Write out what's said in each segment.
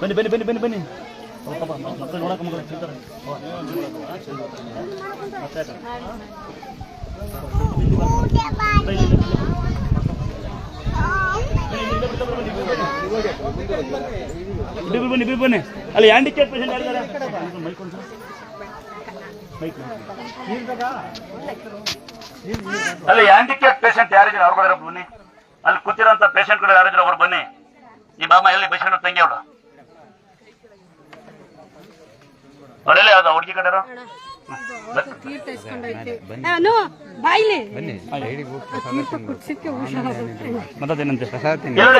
ಬನ್ನಿ ಬನ್ನಿ ಬನ್ನಿ ಬನ್ನಿ ಬನ್ನಿ. ಮಕ್ಕಳು ನೋಡಕ್ಕೆ ಮಕ್ಕಳು ಚಿಂತಾರೆ ಬನ್ನಿ, ಬನ್ನಿ, ಬನ್ನಿ. ಬನ್ನಿ. ಅಲ್ಲಿ ಹ್ಯಾಂಡಿಕ್ಯಾಪ್ ಪೇಷಂಟ್ ಯಾರಿದ್ದಾರೆ? ಮೈಕ್ ಒಂದು ಮೈಕ್ ಅಲ್ಲಿ ಹ್ಯಾಂಡಿಕ್ಯಾಪ್ ಪೇಷಂಟ್ ಯಾರಿದ್ದಾರೆ? ಅವ್ರು ಬರೋರು ಬನ್ನಿ. ಅಲ್ಲಿ ಕೂತಿರೋಂಥ ಪೇಷಂಟ್ಗಳು ಯಾರಿದ್ದಾರೆ? ಅವ್ರು ಬನ್ನಿ. ಈ ಬಾಮ ಎಲ್ಲಿ ಪೇಷಂಟ್ ತಂಗಿ ಅವಳು ಅವರೆಲ್ಲ ಯಾವ್ದು ಹುಡುಗಿ ಕಡೆರು ಮತ್ತದೇನಂತೆ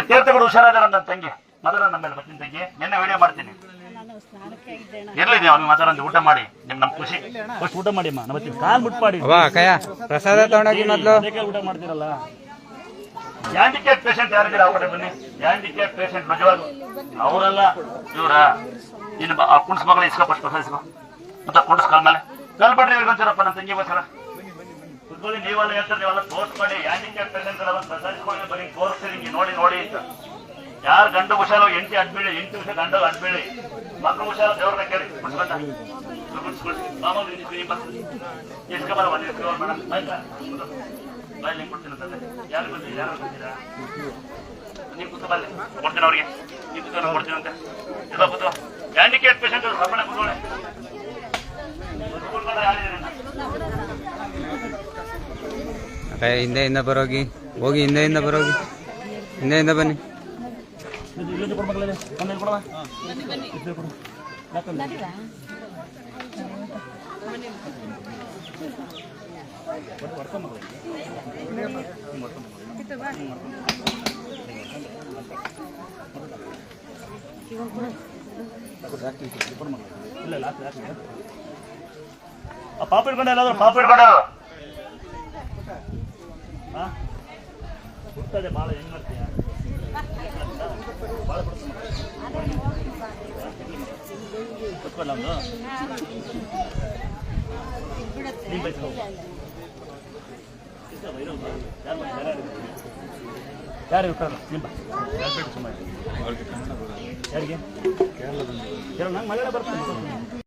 ತೀರ್ಥಗಳು ಹುಷಾರಾದಾರ ನನ್ನ ತಂಗಿ ಮೊದಲ ನಮ್ಮ ಮೇಲೆ ಬರ್ತೀನಿ ತಂಗಿ ನಿನ್ನೆ ವಿಡಿಯೋ ಮಾಡ್ತೀನಿ ಇರ್ಲಿ ನೀವು ಅವ್ನಿಗೆ ಮಾತಾಡೋದು ಊಟ ಮಾಡಿ ನಿಮ್ ನಮ್ ಖುಷಿ ಫಸ್ಟ್ ಊಟ ಮಾಡಿ ಅಮ್ಮ ಕಾಲ್ ಬಿಟ್ಟು ಮಾಡಿ ಪ್ರಸಾದ ತಗೊಂಡೋಗಿ ಮೊದ್ಲು ಊಟ ಮಾಡ್ತೀರಲ್ಲ ಹ್ಯಾಂಡಿಕ್ಯಾಪ್ ಪೇಷಂಟ್ ಯಾರಿದ್ದೀರ ಆ ಕಡೆ ಬನ್ನಿ. ಹ್ಯಾಂಡಿಕ್ಯಾಪ್ ಪೇಷಂಟ್ ನಿಜವಾಗ ಅವರೆಲ್ಲ, ಇವರ, ಇನ್ನು ಕುಣ್ಸ್ ಮಗಳ ಇಸ್ಕೊ ಫಸ್ಟ್ ಮತ್ತೆ ಕುಣ್ಸ್ ಕಾಲ ಮೇಲೆ. ಕಲ್ಪಟ್ರಿ ಇವ್ರಿಗೆ ಒಂಚೂರಪ್ಪ ನನ್ನ ತಂಗಿ ಬಸರ ಕುತ್ಕೊಳ್ಳಿ ನೀವೆಲ್ಲ ಹೇಳ್ತಾರೆ, ನೀವೆಲ್ಲ ತೋರ್ಸ್ ಮಾಡಿ ಹ್ಯಾಂಡಿಕ್ಯಾಪ್ ಪೇಷಂಟ್ ಪ್ರಸಾದಿಸ್ಕೊಂಡು ಬರೀ ತೋರಿಸ್ತೀರಿ, ಹಿಂಗೆ ನೋಡಿ ನೋಡಿ ಅಂತ. ಯಾರು ಗಂಡು ಹುಷಾರು ಎಂಟಿ ಅಡ್ಬೇಡಿ ಎಂಟು ವರ್ಷ ಗಂಡು ಅಡ್ಬೇಡಿ ಮಕ್ಕಳು ಹುಷಾರು, ದೇವ್ರನ್ನ ಕೇಳಿ. ಮಾಮೂಲಿ ಇಸ್ಕೊ ಬರ ಬಂದು ಇಸ್ಕೊ ಬರ ಮೇಡಮ್ ಆಯ್ತಾ? ಬಾಯಲ್ಲಿ ಯಾರು ಯಾರು ಹಿಂದೆ ಹಿಂದೆಯಿಂದ ಬರೋಗಿ. ಹೋಗಿ ಹಿಂದೆಯಿಂದ ಬರೋಗಿ. ಹಿಂದೆಯಿಂದ ಬನ್ನಿ. ಇಲ್ಲಿಂದ ಪಾಪ ಇಟ್ಕೊಂಡ ಎಲ್ಲಾದ್ರೂ ಪಾಪ ಇಟ್ಕೊಂಡ ಹುಡ್ತದೆ ಭಾಳ ಹೆಂಗ್ ಮಾಡ್ತೀಯ ಭಾಳ ಕುತ್ಕೊಳ್ಳ ಒಂದು ಯಾರು ಇರ್ತಾರ ನಿಮ್ಮ ಯಾರಿಗೆ ಯಾರಿಗೆ ಕೇರಳ ನಂಗೆ ಮಳೆ ಬರ್ತಾನೆ